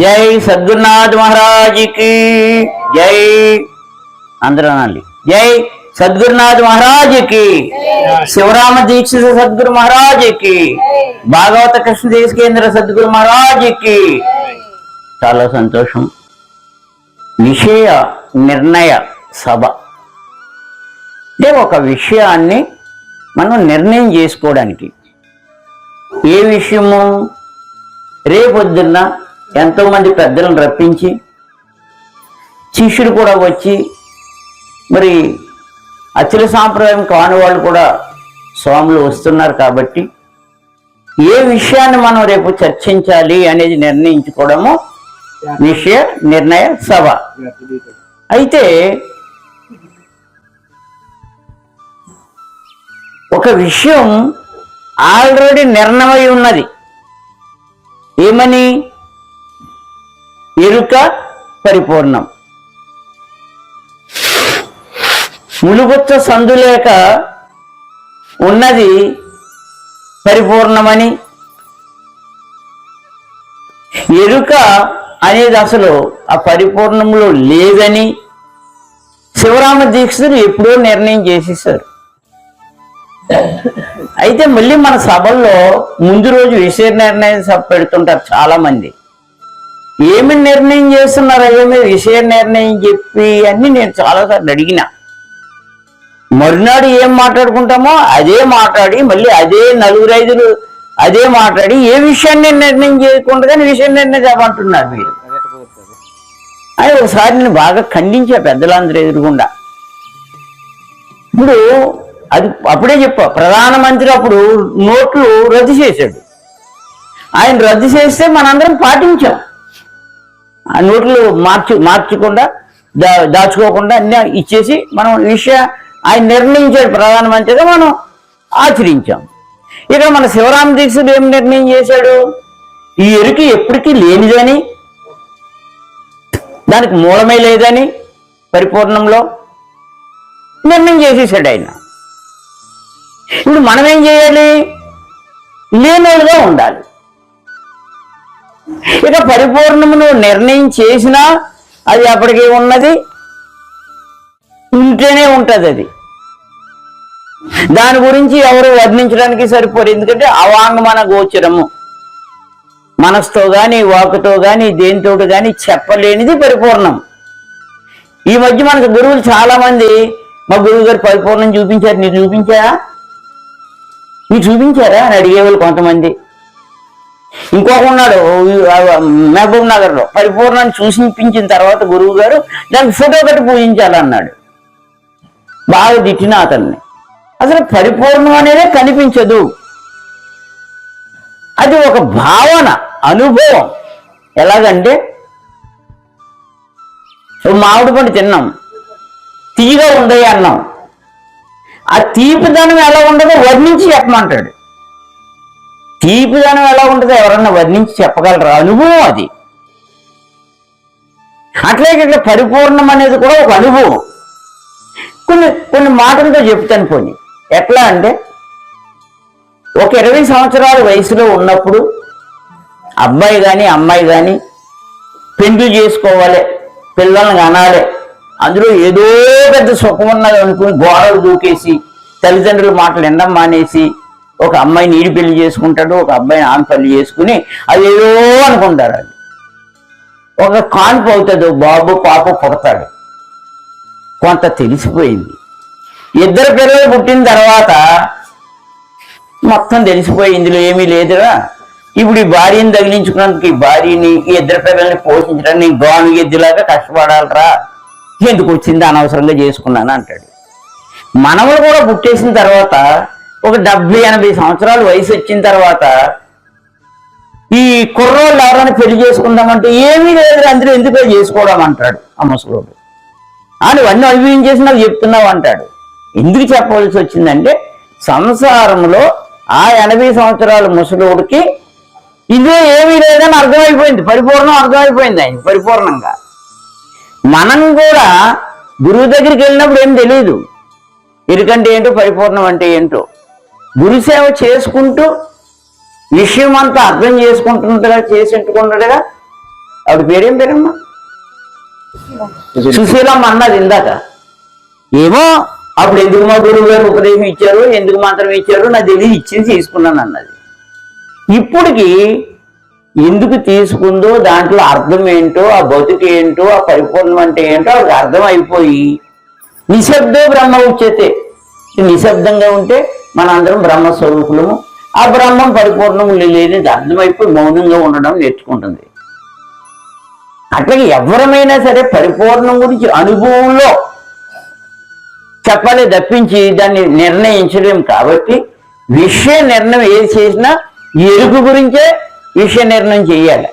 జై సద్గురునాథ్ మహారాజుకి జై అందరూ అనాలి జై సద్గురునాథ్ మహారాజుకి శివరామ దీక్షిత సద్గురు మహారాజుకి భాగవత కృష్ణ దేశ కేంద్ర సద్గురు మహారాజుకి చాలా సంతోషం. విషయ నిర్ణయ సభ. అంటే ఒక విషయాన్ని మనం నిర్ణయం చేసుకోవడానికి ఏ విషయము రేపొద్దున్న ఎంతోమంది పెద్దలను రప్పించి శిష్యులు కూడా వచ్చి మరి అచల సాంప్రదాయం కాని వాళ్ళు కూడా స్వాములు వస్తున్నారు కాబట్టి ఏ విషయాన్ని మనం రేపు చర్చించాలి అనేది నిర్ణయించుకోవడము విషయ నిర్ణయ సభ. అయితే ఒక విషయం ఆల్రెడీ నిర్ణయమై ఉన్నది. ఏమని? ఎరుక పరిపూర్ణం. ములుగుచ్చ సందులేక ఉన్నది పరిపూర్ణమని ఎరుక అనేది అసలు ఆ పరిపూర్ణంలో లేదని శివరామ దీక్షితులు ఎప్పుడో నిర్ణయం చేసేసారు అయితే మళ్ళీ మన సభల్లో ముందు రోజు విషయ నిర్ణయం సభ పెడుతుంటారు చాలా మంది ఏమి నిర్ణయం చేస్తున్నారు ఏమి విషయ నిర్ణయం చెప్పి అన్ని నేను చాలాసార్లు అడిగిన. మరునాడు ఏం మాట్లాడుకుంటామో అదే మాట్లాడి మళ్ళీ అదే నలుగురు ఐదులు అదే మాట్లాడి ఏ విషయాన్ని నిర్ణయం చేయకుండా కానీ నిర్ణయం చెప్పంటున్నారు మీరు. అని ఒకసారి నేను బాగా ఖండించా పెద్దలందరూ ఎదురుగుండా. ఇప్పుడు అది అప్పుడే చెప్పా ప్రధానమంత్రి అప్పుడు నోట్లు రద్దు చేశాడు. ఆయన రద్దు చేస్తే మనందరం పాటించాం. ఆ నోట్లు మార్చి మార్చకుండా దా దాచుకోకుండా అన్నీ ఇచ్చేసి మనం విషయ ఆయన నిర్ణయించాడు ప్రధానమంత్రిగా మనం ఆచరించాం. ఇక మన శివరామ దీక్షుడు ఏం నిర్ణయం చేశాడు? ఈ ఎరుక ఎప్పటికీ లేనిదని దానికి మూలమే లేదని పరిపూర్ణంలో నిర్ణయం చేసేసాడు ఆయన. ఇప్పుడు మనం ఏం చేయాలి? లేనోళ్ళుగా ఉండాలి. ఇక పరిపూర్ణమును నిర్ణయం చేసినా అది అప్పటికి ఉన్నది ఉంటేనే ఉంటుంది అది. దాని గురించి ఎవరు వర్ణించడానికి సరిపోరు ఎందుకంటే అవాంగమన గోచరము. మనసుతో కానీ వాకుతో కానీ దేనితో కానీ చెప్పలేనిది పరిపూర్ణం. ఈ మధ్య మనకు గురువులు చాలా మంది మా గురువు గారు పరిపూర్ణం చూపించారు నీకు చూపించారా? నీకు చూపించారా? అని అడిగేవాళ్ళు కొంతమంది. ఇంకొక ఉన్నాడు మహబూబ్ నగర్లో పరిపూర్ణాన్ని చూసిపించిన తర్వాత గురువు గారు దానికి ఫోటో కట్టి పూజించాలన్నాడు. బాగా తిట్టిన అతన్ని. అసలు పరిపూర్ణం అనేదే కనిపించదు. అది ఒక భావన అనుభవం. ఎలాగంటే మామిడి పండు తిన్నాం. తీగా ఉండయి అన్నాం. ఆ తీపిదనం ఎలా ఉండదో వర్ణించి చెప్పమంటాడు. తీపిదనం ఎలా ఉంటుందో ఎవరన్నా వర్ణించి చెప్పగలరా? అనుభవం అది. అట్లాగే ఇట్లా పరిపూర్ణం అనేది కూడా ఒక అనుభవం. కొన్ని కొన్ని మాటలతో చెప్తాను పోనీ. ఎట్లా అంటే ఒక ఇరవై సంవత్సరాల వయసులో ఉన్నప్పుడు అబ్బాయి కానీ అమ్మాయి కానీ పెళ్ళి చేసుకోవాలి పిల్లల్ని కనాలి అందులో ఏదో పెద్ద సుఖం ఉన్నది అనుకుని గోడలు దూకేసి తల్లిదండ్రుల మాటలు ఎండం మానేసి ఒక అమ్మాయిని నీడి పెళ్ళి చేసుకుంటాడు ఒక అబ్బాయిని ఆమె పెళ్ళి చేసుకుని అది ఏదో అనుకుంటారు అది. ఒక కాన్పు అవుతుంది బాబు పాప పుడతాడు కొంత తెలిసిపోయింది. ఇద్దరు పిల్లలు పుట్టిన తర్వాత మొత్తం తెలిసిపోయి ఇందులో ఏమీ లేదురా. ఇప్పుడు ఈ భార్యని తగిలించుకున్నందుకు ఈ భార్యని ఈ ఇద్దరు పిల్లల్ని పోషించడానికి నేను గాను ఎద్దులాగా కష్టపడాలరా. ఎందుకు వచ్చింది అనవసరంగా చేసుకున్నాను అంటాడు. మనవలు కూడా పుట్టేసిన తర్వాత ఒక డెబ్బై ఎనభై సంవత్సరాలు వయసు వచ్చిన తర్వాత ఈ కుర్రోళ్ళు ఎవరైనా పెళ్ళి చేసుకుందామంటే ఏమీ లేదు అందరూ ఎందుకు చేసుకోవడం అంటాడు ఆ ముసలోడు. ఆ నువ్వన్నీ అనుభవించేసి నాకు చెప్తున్నావు అంటాడు. ఎందుకు చెప్పవలసి వచ్చిందంటే సంసారంలో ఆ ఎనభై సంవత్సరాల ముసలోడికి ఇదే ఏమీ లేదని అర్థమైపోయింది పరిపూర్ణం అర్థమైపోయింది ఆయన పరిపూర్ణంగా. మనం కూడా గురువు దగ్గరికి వెళ్ళినప్పుడు ఏం తెలియదు ఎందుకంటే ఏంటో పరిపూర్ణం అంటే ఏంటో. గురు సేవ చేసుకుంటూ విషయం అంతా అర్థం చేసుకుంటుండగా చేసింటుకుండగా ఆవిడ పేరేం పేరమ్మా? సుశీలమ్మ అన్నది ఇందాక ఏమో? అప్పుడు ఎందుకు మా గురువు గారు ఉపదేశం ఇచ్చారు ఎందుకు మాత్రం ఇచ్చారు నాకు తెలియదు ఇచ్చింది తీసుకున్నాను అన్నది. ఇప్పటికి ఎందుకు తీసుకుందో దాంట్లో అర్థం ఏంటో ఆ బతుకు ఏంటో ఆ పరిపూర్ణం అంటే ఏంటో అది అర్థం అయిపోయి నిశ్శబ్దే బ్రహ్మ ఉచ్యతే. నిశ్శబ్దంగా ఉంటే మనందరం బ్రహ్మ స్వరూపులము. ఆ బ్రహ్మం పరిపూర్ణము లేనిది అర్థమైపోయి మౌనంగా ఉండడం నేర్చుకుంటుంది. అట్లాగే ఎవరమైనా సరే పరిపూర్ణం గురించి అనుభవంలో చెప్పాలి తప్పించి దాన్ని నిర్ణయించలేం కాబట్టి విషయ నిర్ణయం ఏది చేసినా ఎరుకు గురించే విషయ నిర్ణయం చేయాలి.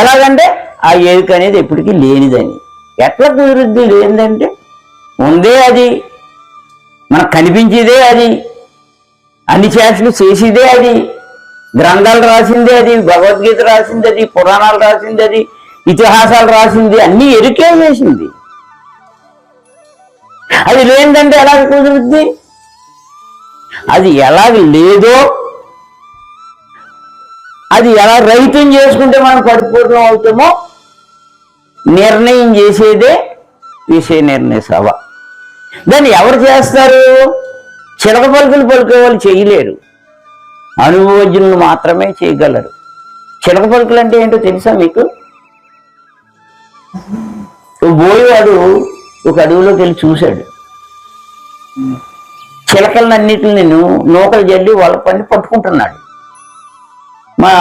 ఎలాగంటే ఆ ఎరుక అనేది ఎప్పటికీ లేనిదని. ఎట్లా కుదురుద్ది లేనిదంటే ఉందే అది మనకు కనిపించేదే అది. అన్ని చేతలు చేసేదే అది. గ్రంథాలు రాసిందే అది భగవద్గీత రాసింది అది పురాణాలు రాసింది అది ఇతిహాసాలు రాసింది అన్ని ఎరుకే చేసింది అది లేదంటే ఎలా కుదురుద్ది? అది ఎలాగ లేదో అది ఎలా రైతం చేసుకుంటే మనం పరిపూర్ణం అవుతామో నిర్ణయం చేసేదే విషయ నిర్ణయ సభ. దాన్ని ఎవరు చేస్తారు? చిలక పలుకులు పలికే వాళ్ళు చేయలేరు. అనుభవజ్ఞులు మాత్రమే చేయగలరు. చిలక పలుకులు అంటే ఏంటో తెలుసా మీకు? ఓ బోయవాడు ఒక అడవిలోకి వెళ్ళి చూశాడు. చిలకలన్నిటిని నేను నూకలు జల్లి వాళ్ళ పని పట్టుకుంటున్నాడు. మా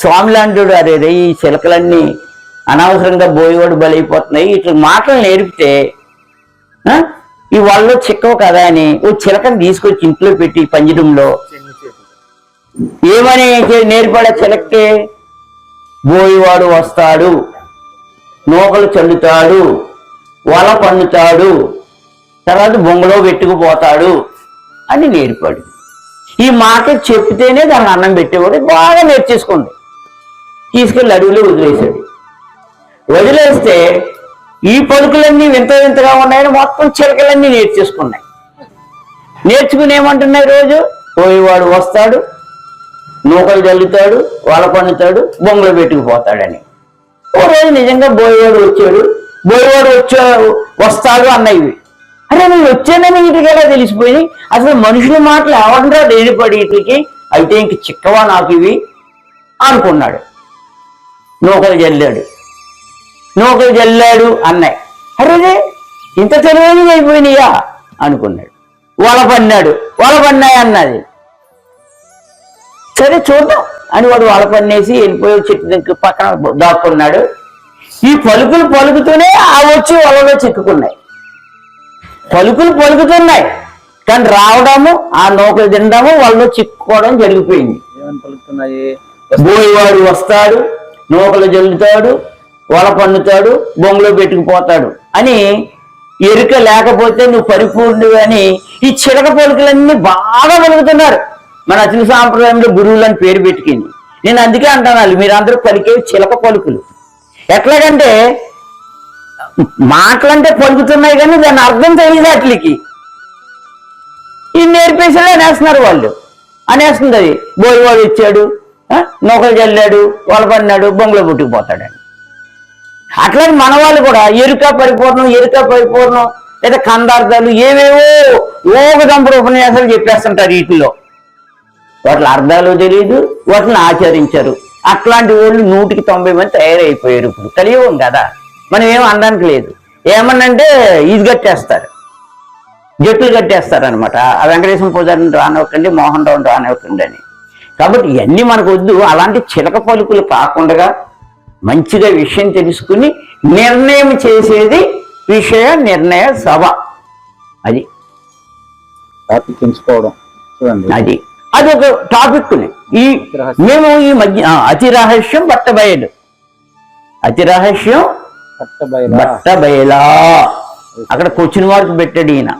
స్వామి లాంటి అరే ఈ చిలకలన్నీ అనవసరంగా బోయేవాడు బలైపోతున్నాయి. ఇట్లా మాటలు నేర్పితే ఈ వాళ్ళు చిక్కవు కదా అని ఓ చిలకని తీసుకొచ్చి ఇంట్లో పెట్టి పంజరంలో. ఏమని నేర్పడే చిలకే బోయివాడు వస్తాడు నూకలు చల్లుతాడు వల పన్నుతాడు తర్వాత బొంగలో పెట్టుకుపోతాడు అని నేర్పాడు. ఈ మాట చెప్తేనే దాన్ని అన్నం పెట్టేవాడు బాగా నేర్చేసుకుంది. తీసుకెళ్ళి అడవిలో వదిలేశాడు. వదిలేస్తే ఈ పలుకులన్నీ వింత వింతగా ఉన్నాయని మొత్తం చిలకలన్నీ నేర్చేసుకున్నాయి. నేర్చుకుని ఏమంటున్నాయి రోజు? పోయేవాడు వస్తాడు నూకలు జల్లుతాడు వాళ్ళ పండుతాడు బొంగలో పెట్టుకుపోతాడని. ఓ రోజు నిజంగా బోయేవాడు వచ్చాడు. బోయేవాడు వచ్చా వస్తాడు అన్నవి అరే నేను వచ్చానని వీటికి ఎలా తెలిసిపోయింది? అసలు మనుషుల మాటలు ఎవడరా లేనిపడి వీటికి? అయితే ఇంక చిక్కవా నాకు ఇవి? అనుకున్నాడు. నూకలు జల్లాడు. నూకలు జల్లాడు అన్నాయి అరే ఇంత తెలివైనవి అయిపోయినాయా? అనుకున్నాడు. వల పన్నాడు వల పన్నాయి అన్నది. సరే చూద్దాం అని వాడు వల పన్నేసి వెళ్ళిపోయి చెట్టు పక్కన దాక్కున్నాడు. ఈ పలుకులు పలుకుతూనే ఆ వచ్చి వలలో చిక్కుకున్నాయి. పలుకులు పలుకుతున్నాయి. కానీ రావడము ఆ నూకలు తినడము వాళ్ళు చిక్కుకోవడం జరిగిపోయింది. బోయేవాడు వస్తాడు నూకలు జల్లుతాడు వల పన్నుతాడు బొంగులో పెట్టుకుపోతాడు అని ఎరుక లేకపోతే నువ్వు పరిపూర్ణుడు అని ఈ చిలక పలుకులన్నీ బాగా వెలుగుతున్నారు. మన అతని సాంప్రదాయంలో గురువులు అని పేరు పెట్టుకుంది. నేను అందుకే అంటున్నాను మీరందరూ పలికే చిలక పలుకులు. ఎట్లాగంటే మాటలంటే పలుకుతున్నాయి కానీ దాని అర్థం తెలియదు అట్లకి ఈ నేర్పేసేలా అనేస్తున్నారు వాళ్ళు. అనేస్తుంది అది. బోరివాడు ఇచ్చాడు నూకలు చల్లాడు వాళ్ళ పడినాడు బొంగులో పుట్టుకుపోతాడని. అట్లాగే మన వాళ్ళు కూడా ఎరుక పరిపూర్ణం ఎరుక పరిపూర్ణం లేదా కందార్థాలు ఏవేవో ఓగదంపుడు ఉపన్యాసాలు చెప్పేస్తుంటారు వీటిలో. వాటి అర్థాలు తెలియదు వాటిని ఆచరించరు. అట్లాంటి వాళ్ళు నూటికి తొంభై మంది తయారైపోయారు ఇప్పుడు. కలియుగం కదా. మనం ఏం అనడానికి లేదు. ఏమన్నంటే ఇది కట్టేస్తారు. జట్లు కట్టేస్తారు అనమాట ఆ వెంకటేశ్వర పూజారిని రానివ్వకండి మోహన్ రావు రానివ్వకండి అని. కాబట్టి ఇవన్నీ మనకు వద్దు. అలాంటి చిలక పలుకులు కాకుండా మంచిగా విషయం తెలుసుకుని నిర్ణయం చేసేది విషయ నిర్ణయ సభ. అది. టాపిక్ ఎంచుకోవడం. చూడండి. అది. అది ఒక టాపిక్ ఈ మేము ఈ మధ్య అతి రహస్యం బట్ట బయలు అతి రహస్యం పట్టబయల బట్ట బయలా అక్కడ క్వశ్చన్ మార్క్ పెట్టాడు ఈయన.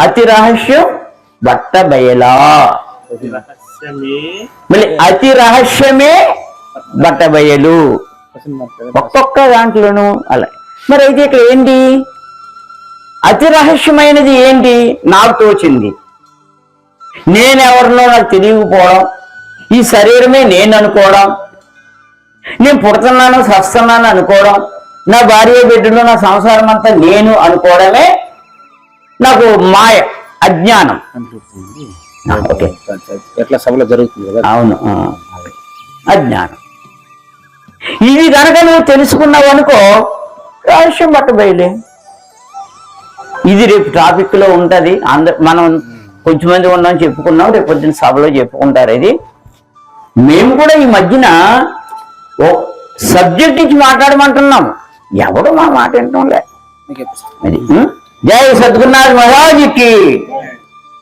అతి రహస్యం బట్ట బయలా మళ్ళీ అతి రహస్యమే బట్ట బయలు ఒక్కొక్క దాంట్లోనూ అలా. మరి అయితే ఇక్కడ ఏంటి? అతి రహస్యమైనది ఏంటి? నాకు తోచింది. నేనెవరినో నాకు తెలియకపోవడం ఈ శరీరమే నేను అనుకోవడం నేను పుడుతున్నాను సస్తున్నాను అనుకోవడం నా భార్య బిడ్డలు నా సంసారం అంతా నేను అనుకోవడమే నాకు మాయ అజ్ఞానం. ఓకే. ఎట్లా సభలో జరుగుతుంది కదా? అవును అజ్ఞానం. ఇది కనుక నువ్వు తెలుసుకున్నావు అనుకో రహస్యం పట్టబయలే. ఇది రేపు టాపిక్లో ఉంటది. అందరు మనం కొంచెం మంది ఉన్నాం చెప్పుకున్నాం రేపు పొద్దున్న సభలో చెప్పుకుంటారు ఇది. మేము కూడా ఈ మధ్యన ఓ సబ్జెక్ట్ ఇచ్చి మాట్లాడమంటున్నాం. ఎవడు మా మాట వింటంలే. మీకు ఎప్పుడు అది ఉం? జై సద్గురునాథ్ మహారాజుకి